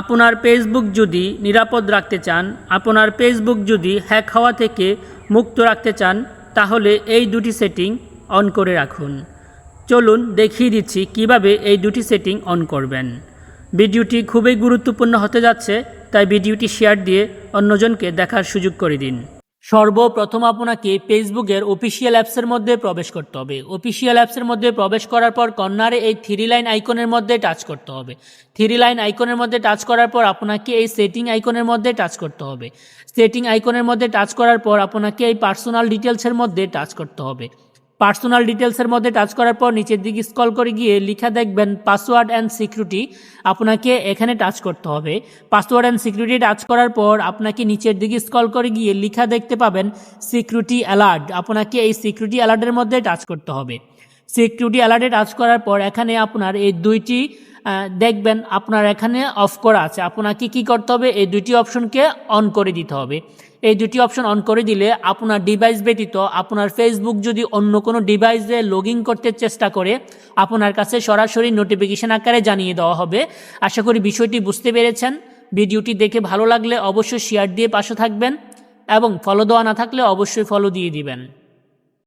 আপনার ফেসবুক যদি নিরাপদ রাখতে চান, আপনার ফেসবুক যদি হ্যাক হওয়া থেকে মুক্ত রাখতে চান, তাহলে এই দুটি সেটিং অন করে রাখুন। চলুন দেখিয়ে দিচ্ছি কীভাবে এই দুটি সেটিং অন করবেন। ভিডিওটি খুবই গুরুত্বপূর্ণ হতে যাচ্ছে, তাই ভিডিওটি শেয়ার দিয়ে অন্যজনকে দেখার সুযোগ করে দিন। সর্বপ্রথম আপনাকে ফেসবুকের অফিসিয়াল অ্যাপসের মধ্যে প্রবেশ করতে হবে। অফিসিয়াল অ্যাপসের মধ্যে প্রবেশ করার পর কর্নারে এই থ্রি লাইন আইকনের মধ্যে টাচ করতে হবে। থ্রি লাইন আইকনের মধ্যে টাচ করার পর আপনাকে এই সেটিং আইকনের মধ্যে টাচ করতে হবে। সেটিং আইকনের মধ্যে টাচ করার পর আপনাকে এই পার্সোনাল ডিটেলসের মধ্যে টাচ করতে হবে। পার্সোনাল ডিটেলসের মধ্যে টাচ করার পর নিচের দিকে স্কল করে গিয়ে লিখা দেখবেন পাসওয়ার্ড অ্যান্ড সিকিউরিটি আপনাকে এখানে টাচ করতে হবে। পাসওয়ার্ড অ্যান্ড সিকিউরিটি টাচ করার পর আপনাকে নিচের দিকে স্কল করে গিয়ে লিখা দেখতে পাবেন সিকিউরিটি অ্যালার্ট। আপনাকে এই সিকিউরিটি অ্যালার্টের মধ্যে টাচ করতে হবে। সিকিউরিটি অ্যালার্টে টাচ করার পর এখানে আপনার এই দুইটি দেখবেন আপনার এখানে অফ করা আছে। আপনাকে কি করতে হবে? এই দুটি অপশনকে অন করে দিতে হবে। এই দুটি অপশন অন করে দিলে আপনার ডিভাইস ব্যতীত আপনার ফেসবুক যদি অন্য কোনো ডিভাইসে লগ করতে চেষ্টা করে, আপনার কাছে সরাসরি নোটিফিকেশন আকারে জানিয়ে দেওয়া হবে। আশা করি বিষয়টি বুঝতে পেরেছেন। ভিডিওটি দেখে ভালো লাগলে অবশ্যই শেয়ার দিয়ে পাশে থাকবেন এবং ফলো দেওয়া না থাকলে অবশ্যই ফলো দিয়ে দিবেন।